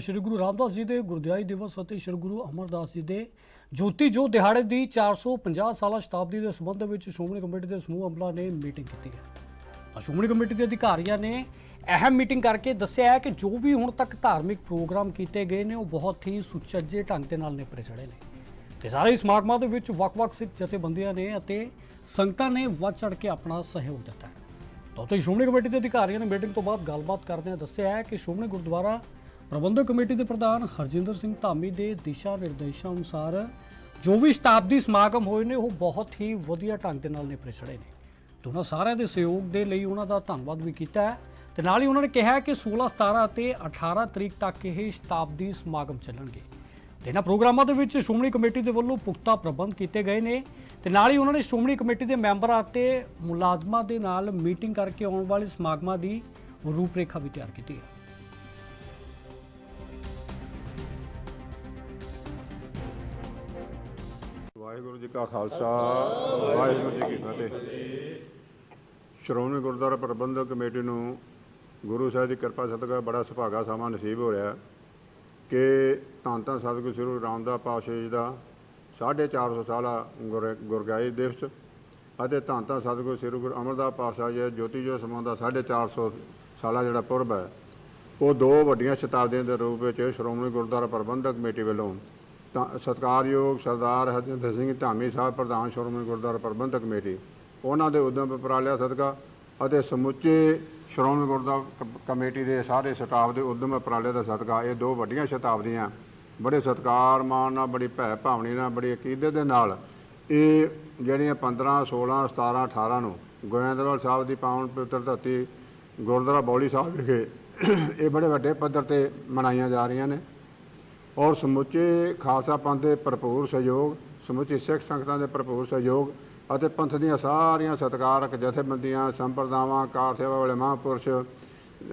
ਸ਼੍ਰੀ ਗੁਰੂ ਰਾਮਦਾਸ ਜੀ ਦੇ ਗੁਰਦਿਆਈ ਦਿਵਸ ਅਤੇ ਸ਼੍ਰੀ ਗੁਰੂ ਅਮਰਦਾਸ ਜੀ ਦੇ ਜੋਤੀ ਜੋ ਦਿਹਾੜੇ ਦੀ 450 ਸਾਲਾ ਸ਼ਤਾਬਦੀ ਦੇ ਸੰਬੰਧ ਵਿੱਚ ਸ਼੍ਰੋਮਣੀ ਕਮੇਟੀ ਦੇ ਸਮੂਹ ਅਮਲਾ ਨੇ ਮੀਟਿੰਗ ਕੀਤੀ ਹੈ। ਸ਼੍ਰੋਮਣੀ ਕਮੇਟੀ ਦੇ ਅਧਿਕਾਰੀਆਂ ਨੇ ਅਹਿਮ ਮੀਟਿੰਗ ਕਰਕੇ ਦੱਸਿਆ ਹੈ ਕਿ ਜੋ ਵੀ ਹੁਣ ਤੱਕ ਧਾਰਮਿਕ ਪ੍ਰੋਗਰਾਮ ਕੀਤੇ ਗਏ ਨੇ, ਉਹ ਬਹੁਤ ਹੀ ਸੁਚੱਜੇ ਢੰਗ ਦੇ ਨਾਲ ਨਿਪਰੇ ਚੜੇ ਨੇ। ਤੇ ਸਾਰੇ ਸਮਾਗਮਾਂ ਦੇ ਵਿੱਚ ਵੱਖ-ਵੱਖ ਸਿੱਖ ਜਥੇਬੰਦੀਆਂ ਨੇ ਅਤੇ ਸੰਗਤਾਂ ਨੇ ਵੱਧ ਚੜ ਕੇ ਆਪਣਾ ਸਹਿਯੋਗ ਦਿੱਤਾ ਹੈ। ਤਾਂ ਉੱਥੇ ਸ਼੍ਰੋਮਣੀ ਕਮੇਟੀ ਦੇ ਅਧਿਕਾਰੀਆਂ ਨੇ ਮੀਟਿੰਗ ਤੋਂ ਬਾਅਦ ਗੱਲਬਾਤ ਕਰਦਿਆਂ ਦੱਸਿਆ ਹੈ ਕਿ ਸ਼੍ਰੋਮਣੀ ਗੁਰਦੁਆਰਾ ਪ੍ਰਬੰਧਕ ਕਮੇਟੀ ਦੇ ਪ੍ਰਧਾਨ ਹਰਜਿੰਦਰ ਸਿੰਘ ਧਾਮੀ ਦੇ ਦਿਸ਼ਾ ਨਿਰਦੇਸ਼ਾਂ ਅਨੁਸਾਰ ਜੋ ਵੀ ਸ਼ਤਾਬਦੀ ਸਮਾਗਮ ਹੋਏ ਨੇ, ਉਹ ਬਹੁਤ ਹੀ ਵਧੀਆ ਢੰਗ ਦੇ ਨਾਲ ਨਿਪਰੇ ਛੜੇ ਨੇ। ਤੇ ਉਹਨਾਂ ਸਾਰਿਆਂ ਦੇ ਸਹਿਯੋਗ ਦੇ ਲਈ ਉਹਨਾਂ ਦਾ ਧੰਨਵਾਦ ਵੀ ਕੀਤਾ ਹੈ ਤੇ ਨਾਲ ਹੀ ਉਹਨਾਂ ਨੇ ਕਿਹਾ ਕਿ 16 17 ਅਤੇ 18 ਤਰੀਕ ਤੱਕ ਇਹ ਸ਼ਤਾਬਦੀ ਸਮਾਗਮ ਚੱਲਣਗੇ। ਤੇ ਇਹਨਾਂ ਪ੍ਰੋਗਰਾਮਾਂ ਦੇ ਵਿੱਚ ਸ਼੍ਰੋਮਣੀ ਕਮੇਟੀ ਦੇ ਵੱਲੋਂ ਪੁਖਤਾ ਪ੍ਰਬੰਧ ਕੀਤੇ ਗਏ ਨੇ ਤੇ ਨਾਲ ਹੀ ਉਹਨਾਂ ਨੇ ਸ਼੍ਰੋਮਣੀ ਕਮੇਟੀ ਦੇ ਮੈਂਬਰਾਂ ਅਤੇ ਮੁਲਾਜ਼ਮਾਂ ਦੇ ਨਾਲ ਮੀਟਿੰਗ ਕਰਕੇ ਆਉਣ ਵਾਲੇ ਸਮਾਗਮਾਂ ਦੀ ਰੂਪਰੇਖਾ ਵੀ ਤਿਆਰ ਕੀਤੀ ਹੈ। ਵਾਹਿਗੁਰੂ ਜੀ ਕਾ ਖਾਲਸਾ, ਵਾਹਿਗੁਰੂ ਜੀ ਕੀ ਫਤਿਹ। ਸ਼੍ਰੋਮਣੀ ਗੁਰਦੁਆਰਾ ਪ੍ਰਬੰਧਕ ਕਮੇਟੀ ਨੂੰ ਗੁਰੂ ਸਾਹਿਬ ਦੀ ਕਿਰਪਾ ਸਦਕਾ ਬੜਾ ਸੁਭਾਗਾ ਸਮਾਂ ਨਸੀਬ ਹੋ ਰਿਹਾ ਕਿ ਧੰਨ ਧੰਨ ਸਤਿਗੁਰੂ ਸ੍ਰੀ ਗੁਰੂ ਰਾਮਦਾਸ ਪਾਤਸ਼ਾਹ ਜੀ ਦਾ 450 ਸਾਲਾ ਗੁਰ- ਗੁਰਗਾਈ ਦਿਵਸ ਅਤੇ ਧੰਨ ਧੰਨ ਸਤਿਗੁਰੂ ਸ੍ਰੀ ਗੁਰੂ ਅਮਰਦਾਸ ਪਾਤਸ਼ਾਹ ਜੀ ਦਾ ਜੋਤੀ ਜੋ ਸਮਾਂ ਦਾ 450 ਸਾਲਾ ਜਿਹੜਾ ਪੁਰਬ ਹੈ, ਉਹ ਦੋ ਵੱਡੀਆਂ ਸ਼ਤਾਬਦੀਆਂ ਦੇ ਰੂਪ ਵਿੱਚ ਸ਼੍ਰੋਮਣੀ ਗੁਰਦੁਆਰਾ ਪ੍ਰਬੰਧਕ ਕਮੇਟੀ ਵੱਲੋਂ ਸਤਿਕਾਰਯੋਗ ਸਰਦਾਰ ਹਰਜਿੰਦਰ ਸਿੰਘ ਧਾਮੀ ਸਾਹਿਬ, ਪ੍ਰਧਾਨ ਸ਼੍ਰੋਮਣੀ ਗੁਰਦੁਆਰਾ ਪ੍ਰਬੰਧਕ ਕਮੇਟੀ। ਉਹਨਾਂ ਦੇ ਉਦਮ ਉਪਰਾਲਿਆਂ ਸਦਕਾ ਅਤੇ ਸਮੁੱਚੇ ਸ਼੍ਰੋਮਣੀ ਗੁਰਦੁਆਰਾ ਕਮੇਟੀ ਦੇ ਸਾਰੇ ਸਟਾਫ ਦੇ ਉਦਮ ਉਪਰਾਲਿਆਂ ਦਾ ਸਦਕਾ। ਇਹ ਦੋ ਵੱਡੀਆਂ ਸ਼ਤਾਬਦੀਆਂ, ਬੜੇ ਸਤਿਕਾਰ ਮਾਣ ਨਾਲ, ਬੜੀ ਭੈ ਭਾਵਨੀ ਨਾਲ, ਬੜੀ ਅਕੀਦਤ ਦੇ ਨਾਲ ਇਹ ਜਿਹੜੀਆਂ 15 16 17 18 ਨੂੰ ਗੋਇੰਦਵਾਲ ਸਾਹਿਬ ਦੀ ਪਾਵਨ ਪਵਿੱਤਰ ਧਰਤੀ ਗੁਰਦੁਆਰਾ ਬੌਲੀ ਸਾਹਿਬ ਵਿਖੇ ਇਹ ਬੜੇ ਵੱਡੇ ਪੱਧਰ ਤੇ ਮਨਾਈਆਂ ਜਾ ਰਹੀਆਂ ਨੇ। ਔਰ ਸਮੁੱਚੇ ਖਾਲਸਾ ਪੰਥ ਦੇ ਭਰਪੂਰ ਸਹਿਯੋਗ, ਸਮੁੱਚੀ ਸਿੱਖ ਸੰਗਤਾਂ ਦੇ ਭਰਪੂਰ ਸਹਿਯੋਗ ਅਤੇ ਪੰਥ ਦੀਆਂ ਸਾਰੀਆਂ ਸਤਿਕਾਰਕ ਜਥੇਬੰਦੀਆਂ, ਸੰਪਰਦਾਵਾਂ, ਕਾਰ ਸੇਵਾ ਵਾਲੇ ਮਹਾਂਪੁਰਸ਼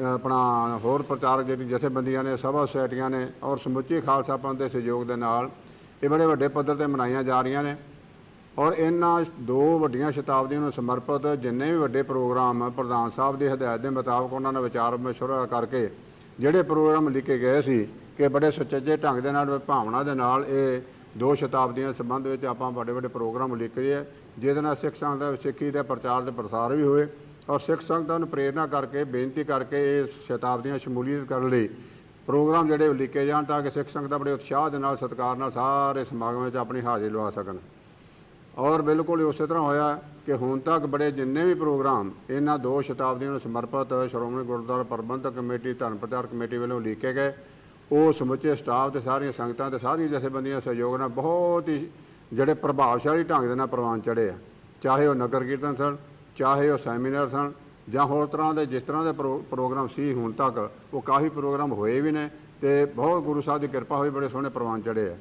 ਆਪਣਾ ਹੋਰ ਪ੍ਰਚਾਰਕ ਜਿਹੜੀ ਜਥੇਬੰਦੀਆਂ ਨੇ, ਸਭਾ ਸੁਸਾਇਟੀਆਂ ਨੇ ਔਰ ਸਮੁੱਚੀ ਖਾਲਸਾ ਪੰਥ ਦੇ ਸਹਿਯੋਗ ਦੇ ਨਾਲ ਇਹ ਬੜੇ ਵੱਡੇ ਪੱਧਰ ਤੇ ਮਨਾਈਆਂ ਜਾ ਰਹੀਆਂ ਨੇ ਔਰ ਇਹਨਾਂ ਦੋ ਵੱਡੀਆਂ ਸ਼ਤਾਬਦੀਆਂ ਨੂੰ ਸਮਰਪਿਤ ਜਿੰਨੇ ਵੀ ਵੱਡੇ ਪ੍ਰੋਗਰਾਮ ਪ੍ਰਧਾਨ ਸਾਹਿਬ ਦੀ ਹਦਾਇਤ ਦੇ ਮੁਤਾਬਕ ਉਹਨਾਂ ਨੇ ਵਿਚਾਰ ਮਸ਼ਵਰਾ ਕਰਕੇ ਜਿਹੜੇ ਪ੍ਰੋਗਰਾਮ ਲਿਖੇ ਗਏ ਸੀ ਕਿ ਬੜੇ ਸੁਚੱਜੇ ਢੰਗ ਦੇ ਨਾਲ, ਭਾਵਨਾ ਦੇ ਨਾਲ ਇਹ ਦੋ ਸ਼ਤਾਬਦੀਆਂ ਸੰਬੰਧ ਵਿੱਚ ਆਪਾਂ ਵੱਡੇ ਵੱਡੇ ਪ੍ਰੋਗਰਾਮ ਲਿਖ ਰਹੇ ਆ ਜਿਹਦੇ ਨਾਲ ਸਿੱਖ ਸੰਗਤ ਦਾ ਸਿੱਖੀ ਦੇ ਪ੍ਰਚਾਰ ਦੇ ਪ੍ਰਸਾਰ ਵੀ ਹੋਵੇ ਔਰ ਸਿੱਖ ਸੰਗਤਾਂ ਨੂੰ ਪ੍ਰੇਰਨਾ ਕਰਕੇ, ਬੇਨਤੀ ਕਰਕੇ ਇਹ ਸ਼ਤਾਬਦੀਆਂ ਸ਼ਮੂਲੀਅਤ ਕਰਨ ਲਈ ਪ੍ਰੋਗਰਾਮ ਜਿਹੜੇ ਲਿਖੇ ਜਾਣ ਤਾਂ ਕਿ ਸਿੱਖ ਸੰਗਤਾਂ ਬੜੇ ਉਤਸ਼ਾਹ ਦੇ ਨਾਲ, ਸਤਿਕਾਰ ਨਾਲ ਸਾਰੇ ਸਮਾਗਮ ਵਿੱਚ ਆਪਣੀ ਹਾਜ਼ਰੀ ਲਵਾ ਸਕਣ। ਔਰ ਬਿਲਕੁਲ ਉਸੇ ਤਰ੍ਹਾਂ ਹੋਇਆ ਕਿ ਹੁਣ ਤੱਕ ਬੜੇ ਜਿੰਨੇ ਵੀ ਪ੍ਰੋਗਰਾਮ ਇਹਨਾਂ ਦੋ ਸ਼ਤਾਬਦੀਆਂ ਨੂੰ ਸਮਰਪਿਤ ਸ਼੍ਰੋਮਣੀ ਗੁਰਦੁਆਰਾ ਪ੍ਰਬੰਧਕ ਕਮੇਟੀ, ਧਰਮ ਪ੍ਰਚਾਰ ਕਮੇਟੀ ਵੱਲੋਂ ਲਿਖੇ ਗਏ ਉਹ ਸਮੁੱਚੇ ਸਟਾਫ ਤੇ ਸਾਰੀਆਂ ਸੰਗਤਾਂ ਤੇ ਸਾਰੀਆਂ ਜਥੇਬੰਦੀਆਂ ਸਹਿਯੋਗ ਨਾਲ ਬਹੁਤ ਹੀ ਜਿਹੜੇ ਪ੍ਰਭਾਵਸ਼ਾਲੀ ਢੰਗ ਦੇ ਨਾਲ ਪ੍ਰਵਾਨ ਚੜੇ ਆ। ਚਾਹੇ ਉਹ ਨਗਰ ਕੀਰਤਨ ਸਨ, ਚਾਹੇ ਉਹ ਸੈਮੀਨਾਰ ਸਨ, ਜਾਂ ਹੋਰ ਤਰ੍ਹਾਂ ਦੇ ਜਿਸ ਤਰ੍ਹਾਂ ਦੇ ਪ੍ਰੋ- ਪ੍ਰੋਗਰਾਮ ਸੀ ਹੁਣ ਤੱਕ, ਉਹ ਕਾਫੀ ਪ੍ਰੋਗਰਾਮ ਹੋਏ ਵੀ ਨੇ ਤੇ ਬਹੁਤ ਗੁਰੂ ਸਾਹਿਬ ਦੀ ਕਿਰਪਾ ਹੋਈ ਬੜੇ ਸੋਹਣੇ ਪ੍ਰਵਾਨ ਚੜੇ ਆ।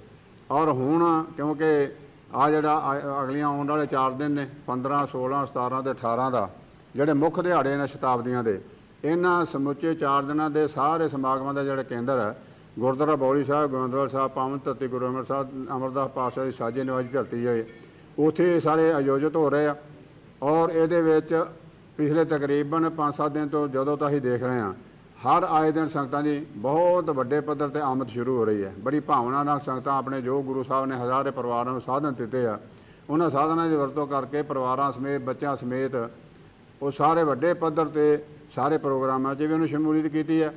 ਔਰ ਹੁਣ ਕਿਉਂਕਿ ਆ ਜਿਹੜਾ ਆ- ਅਗਲੀਆਂ ਆਉਣ ਵਾਲੇ 4 ਦਿਨ ਨੇ 15 16 17 ਤੇ 18 ਦਾ, ਜਿਹੜੇ ਮੁੱਖ ਦਿਹਾੜੇ ਨੇ ਸ਼ਤਾਬਦੀਆਂ ਦੇ, ਇਹਨਾਂ ਸਮੁੱਚੇ 4 ਦਿਨਾਂ ਦੇ ਸਾਰੇ ਸਮਾਗਮਾਂ ਦਾ ਜਿਹੜਾ ਕੇਂਦਰ ਹੈ ਗੁਰਦੁਆਰਾ ਬੌਲੀ ਸਾਹਿਬ, ਗੋਇੰਦਵਾਲ ਸਾਹਿਬ, ਪਾਵਨ ਧਰਤੀ, ਗੁਰੂ ਅੰਮ੍ਰਿਤਸਰ ਸਾਹਿਬ, ਅਮਰਦਾਸ ਪਾਤਸ਼ਾਹ ਦੀ ਸਾਜੇ ਨਿਵਾਜੀ ਧਰਤੀ ਹੈ ਉਥੇ ਇਹ ਸਾਰੇ ਆਯੋਜਿਤ ਹੋ ਰਹੇ ਆ ਔਰ ਇਹਦੇ ਵਿੱਚ ਪਿਛਲੇ ਤਕਰੀਬਨ 5-7 ਦਿਨ ਤੋਂ ਜਦੋਂ ਤਾਂ ਅਸੀਂ ਦੇਖ ਰਹੇ ਹਾਂ, ਹਰ ਆਏ ਦਿਨ ਸੰਗਤਾਂ ਦੀ ਬਹੁਤ ਵੱਡੇ ਪੱਧਰ ਤੇ ਆਮਦ ਸ਼ੁਰੂ ਹੋ ਰਹੀ ਹੈ। ਬੜੀ ਭਾਵਨਾ ਨਾਲ ਸੰਗਤਾਂ ਆਪਣੇ ਜੋ ਗੁਰੂ ਸਾਹਿਬ ਨੇ ਹਜ਼ਾਰੇ ਪਰਿਵਾਰਾਂ ਨੂੰ ਸਾਧਨ ਦਿੱਤੇ ਆ, ਉਹਨਾਂ ਸਾਧਨਾਂ ਦੀ ਵਰਤੋਂ ਕਰਕੇ ਪਰਿਵਾਰਾਂ ਸਮੇਤ, ਬੱਚਿਆਂ ਸਮੇਤ ਉਹ ਸਾਰੇ ਵੱਡੇ ਪੱਧਰ ਤੇ ਸਾਰੇ ਪ੍ਰੋਗਰਾਮਾਂ 'ਚ ਵੀ ਉਹਨੂੰ ਸ਼ਮੂਲੀਅਤ ਕੀਤੀ ਹੈ।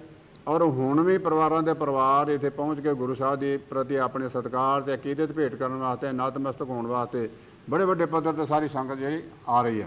ਔਰ ਹੁਣ ਵੀ ਪਰਿਵਾਰਾਂ ਦੇ ਪਰਿਵਾਰ ਇੱਥੇ ਪਹੁੰਚ ਕੇ ਗੁਰੂ ਸਾਹਿਬ ਦੀ ਪ੍ਰਤੀ ਆਪਣੇ ਸਤਿਕਾਰ ਤੇ ਅਕੀਦਤ ਭੇਟ ਕਰਨ ਵਾਸਤੇ, ਨਤਮਸਤਕ ਹੋਣ ਵਾਸਤੇ ਬੜੇ ਵੱਡੇ ਪੱਧਰ ਤੇ ਸਾਰੀ ਸੰਗਤ ਜਿਹੜੀ ਆ ਰਹੀ ਹੈ।